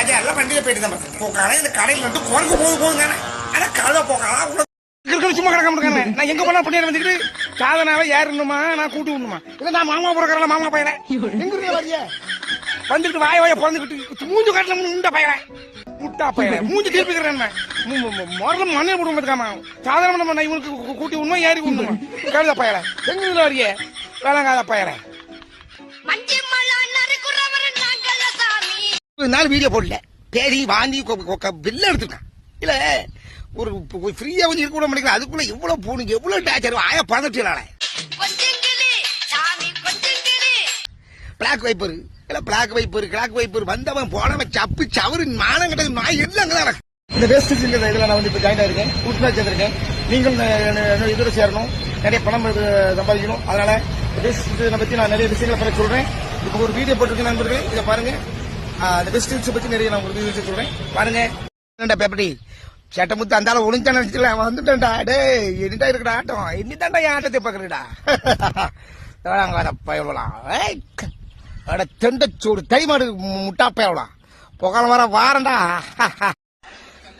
ராஜா எல்லாம் வண்டியில போயிட்டு தான் போக்கான இந்த கடையில் வந்து குறைக்கு போக போகுங்க ஆனா கழுத போக்கலாம் இருக்கிற சும்மா கிடக்க முடியாது நான் எங்க போனா பண்ணிட்டு வந்துட்டு சாதனாவை ஏறணுமா நான் கூட்டி விடணுமா? இல்லை நான் மாமா பிறக்கிறல மாமா பையன. எங்க இருக்க வரிய? வந்துட்டு வாய வாய பிறந்துக்கிட்டு மூஞ்சு காட்டுல முண்ட பையன். முட்டா பையன். மூஞ்சி திருப்பிக்கிறேன் முதல்ல மண்ணை போடுவோம் பார்த்துக்காம சாதாரண நம்ம இவனுக்கு கூட்டி விடணுமா ஏறி விடணுமா? கழுத பயல எங்க இதுல வரிய? வேளாங்காத பயல நாள் வீடியோ போடல. பேரி வாந்தி கொ- கொ- கொ- பில்ல எடுத்துட்டான். இல்ல ஒரு ஃப்ரீயா கொஞ்சம் இருக்க மாட்டேங்குது அதுக்குள்ள எவ்வளவு போனுங்க எவ்வளவு டாச்சர் ஆயா கொஞ்சங்கிளி பிளாக் வைப்பர் இல்ல பிளாக் வைப்பர் கிளாக் வைப்பர் வந்தவன் போனவன் சப்பு சவரு மானம் கட்டது நாய் எல்லாம் அங்கதான் நடக்கும் இந்த வேஸ்ட் இதுல நான் வந்து இப்ப ஜாயின் ஆயிருக்கேன். உறுப்பினர் சேர்ந்திருக்கேன் நீங்கள் இதுல சேரணும். நிறைய பணம் சம்பாதிக்கணும். அதனால வேஸ்ட் பத்தி நான் நிறைய விஷயங்களை பற்றி சொல்றேன். இப்போ ஒரு வீடியோ போட்டிருக்கேன் நண்பர்களே. இதை பாருங்க. ஆ, அந்த வெஸ்ட் பத்தி நிறைய நான் உங்களுக்கு விஷயம் சொல்றேன். பாருங்க. என்னடா பேப்படி சட்டை முத்து அந்த ஒளிஞ்சான ஒளிஞ்சா வந்துட்டேன்டா. டே என்னடா இருக்கடா ஆட்டம்? என்னதான்டா என் ஆட்டத்தை பாக்குறடா அங்க பயவலாம் அட தெண்டச்சூடு தை மாடு முட்டா பயவலாம் புகால வர வாரண்டா.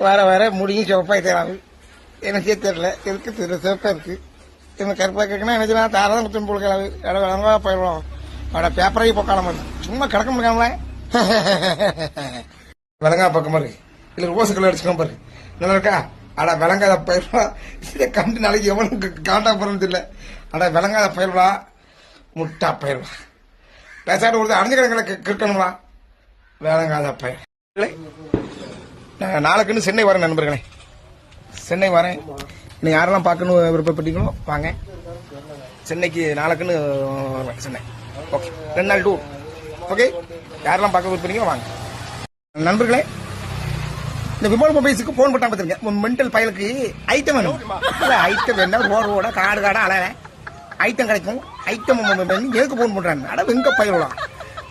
வர வர முடியும் சிவப்பாய் தராது. எனக்கே தெரியல. இருக்கு தெரியல? சிவப்பா இருக்கு. என்ன கருப்பா கேட்கணும் எனக்கு நான் தாராளம் முத்தம் போடுக்கிறாரு இடம் விளங்கா போயிடுவோம் அட பேப்பரையும் பொக்கால சும்மா கிடக்க முடியாமல விளங்கா பக்கம் பாரு. இல்ல ரோஸ் கலர் அடிச்சுக்கோ பாரு. நல்லா இருக்கா? அட விளங்காத பயிர்வா இதை கண்டு நாளைக்கு எவனுக்கு காண்டா போறது தெரியல. அட விளங்காத பயிர்வா முட்டா பயிர்வா பேசாட்டு ஒருத்தர் அடைஞ்ச கிடக்கல கிற்கணுமா விளங்காத பயிர் நான் நாளைக்குன்னு சென்னை வரேன் நண்பர்களே. சென்னை வரேன். இன்னும் யாரெல்லாம் பார்க்கணும் விருப்பப்பட்டீங்களோ வாங்க. சென்னைக்கு நாளைக்குன்னு வரேன் சென்னை. ஓகே. ரெண்டு நாள் டூர். ஓகே? யாரெல்லாம் பார்க்க விருப்பீங்களோ வாங்க. நண்பர்களே இந்த விமல் மொபைல்ஸுக்கு போன் பண்ணா பார்த்துருக்கேன் மென்டல் பயலுக்கு ஐட்டம் வேணும். இல்ல, ஐட்டம் வேணா ரோடு ரோட காடு காடா அலைய ஐட்டம் கிடைக்கும். ஐட்டம் எதுக்கு போன் பண்றாங்க அட வெங்க பயலாம்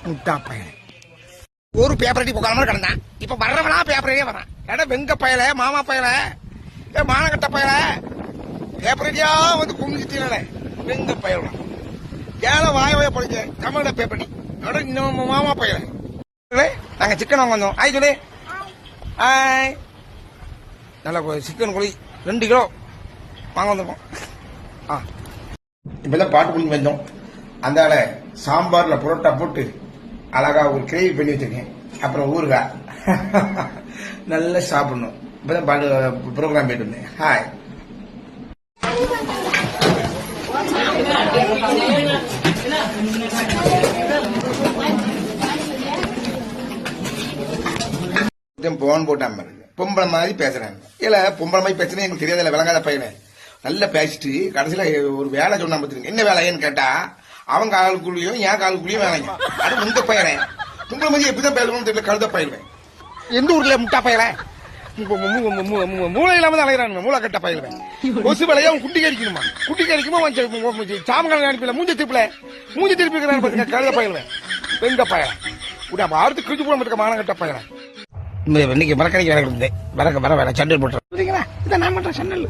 முட்டா பயல். ஒரு பேப்பர் அடி போக்காம கிடந்தான். இப்ப வர்றவனா பேப்பரே வரான் எட வெங்க பயல மாமா பயல. ஏ மானகட்ட பயல. பேப்பர் அடியா வந்து குமிஞ்சிட்டீங்கள வெங்க பயலாம் ஏழை வாய வாய படிச்ச கமல பேப்பர் அடி இன்னும் மாமா பயல நாங்க சிக்கன் வாங்க வந்தோம். ஆய் சொல்லு. ஆய் நல்லா சிக்கன் கோழி ரெண்டு கிலோ. வாங்க வந்திருக்கோம் ஆ. இப்பதான் பாட்டு பண்ணி வந்தோம். அந்த சாம்பார்ல புரோட்டா போட்டு அழகா ஒரு கிரேவி பண்ணி வச்சிருக்கேன். அப்புறம் ஊறுகாய். நல்லா சாப்பிடணும். இப்பதான் பாட்டு ப்ரோக்ராம் போயிட்டு வந்தேன் ஹாய் போன் போட்டாம பொம்பளை மாதிரி பேசுறாங்க இல்ல பொம்பளை மாதிரி பேசுறது எங்களுக்கு தெரியாதுல்ல விளங்காத பையனை. நல்லா பேசிட்டு கடைசியில ஒரு வேலை சொன்னா பாத்துருங்க என்ன வேலையன்னு கேட்டா அவன் காலுக்குள்ளயும் என் காலுக்குள்ளயும் வேலைங்க. அது உங்க பையனே. பொம்பளை மாதிரி எப்படிதான் பேசணும்னு தெரியல கழுத பயிலுவேன் எந்த ஊர்ல முட்டா பையல மூளை இல்லாம தான் அலைகிறாங்க மூளை கட்ட பயிலுவேன் கொசு வேலையை அவன் குட்டி கடிக்கணுமா? குட்டி கடிக்குமா அவன் சாமங்கால அனுப்பல மூஞ்ச திருப்பல. மூஞ்ச திருப்பி பாருங்க கழுத பயிலுவேன் எங்க பையன்? விட ஆறுத்து கிழிச்சு போட மாட்டேங்க மானங்கட்ட பையன். இன்னைக்கு மரக்கடைக்கு வேலை கொடுத்தேன். வரக்க வர வேலை சண்டல் போட்டுறேன். இதை நான் பண்றேன் சண்டல்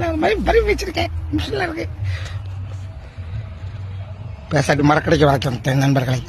நான் மாதிரி வரி வச்சிருக்கேன். மிஷின்ல இருக்கு. பேசாட்டு மரக்கடைக்கு வளர்த்தேன் நண்பர்களை.